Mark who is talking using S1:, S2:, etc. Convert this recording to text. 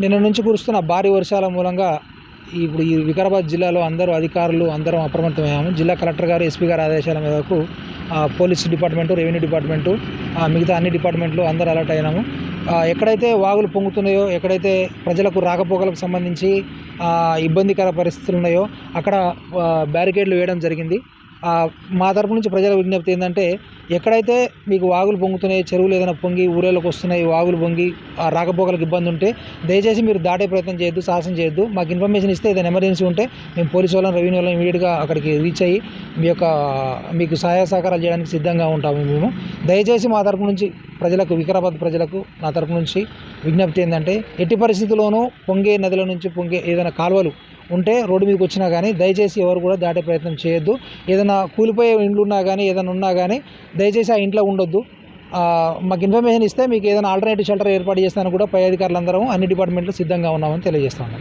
S1: నిన్న నుంచి కురుస్తున్న భారీ వర్షాల మూలంగా ఇప్పుడు ఈ వికారాబాద్ జిల్లాలో అందరూ అధికారులు అందరం అప్రమత్తమయ్యాము. జిల్లా కలెక్టర్ గారు ఎస్పీ గారి ఆదేశాల మేరకు పోలీస్ డిపార్ట్మెంటు రెవెన్యూ డిపార్ట్మెంటు ఆ, మిగతా అన్ని డిపార్ట్మెంట్లు అందరూ అలర్ట్ అయినాము. ఎక్కడైతే వాగులు పొంగుతున్నాయో ఎక్కడైతే ప్రజలకు రాకపోకలకు సంబంధించి ఇబ్బందికర పరిస్థితులు ఉన్నాయో అక్కడ బ్యారికేడ్లు వేయడం జరిగింది. మా తరపు నుంచి ప్రజల విజ్ఞప్తి ఏంటంటే ఎక్కడైతే మీకు వాగులు పొంగుతున్నాయి చెరువులు ఏదైనా పొంగి ఊరేళ్ళకి వస్తున్నాయి వాగులు పొంగి ఆ రాకపోకలకు ఇబ్బంది ఉంటే దయచేసి మీరు దాటే ప్రయత్నం చేయొద్దు సాహసం చేయొద్దు. మాకు ఇన్ఫర్మేషన్ ఇస్తే ఏదైనా ఎమర్జెన్సీ ఉంటే మేము పోలీసు వాళ్ళని రెవెన్యూ వాళ్ళని ఇమీడియట్గా అక్కడికి రీచ్ అయ్యి మీ యొక్క మీకు సహాయ సహకారాలు చేయడానికి సిద్ధంగా ఉంటాము మేము. దయచేసి మా తరపు నుంచి ప్రజలకు వికారాబాద్ ప్రజలకు నా తరపు నుంచి విజ్ఞప్తి ఏంటంటే ఎట్టి పరిస్థితుల్లోనూ పొంగే నదుల నుంచి పొంగే ఏదైనా కాలువలు ఉంటే రోడ్డు మీదకి వచ్చినా కానీ దయచేసి ఎవరు కూడా దాటే ప్రయత్నం చేయొద్దు. ఏదైనా కూలిపోయే ఇండ్లు ఉన్నా కానీ ఏదైనా ఉన్నా కానీ దయచేసి ఆ ఇంట్లో ఉండొద్దు. మాకు ఇన్ఫర్మేషన్ ఇస్తే మీకు ఏదైనా ఆల్టర్నేటివ్ షెల్టర్ ఏర్పాటు చేస్తాను కూడా పై అధికారులందరం అన్ని డిపార్ట్మెంట్లు సిద్ధంగా ఉన్నామని తెలియజేస్తాను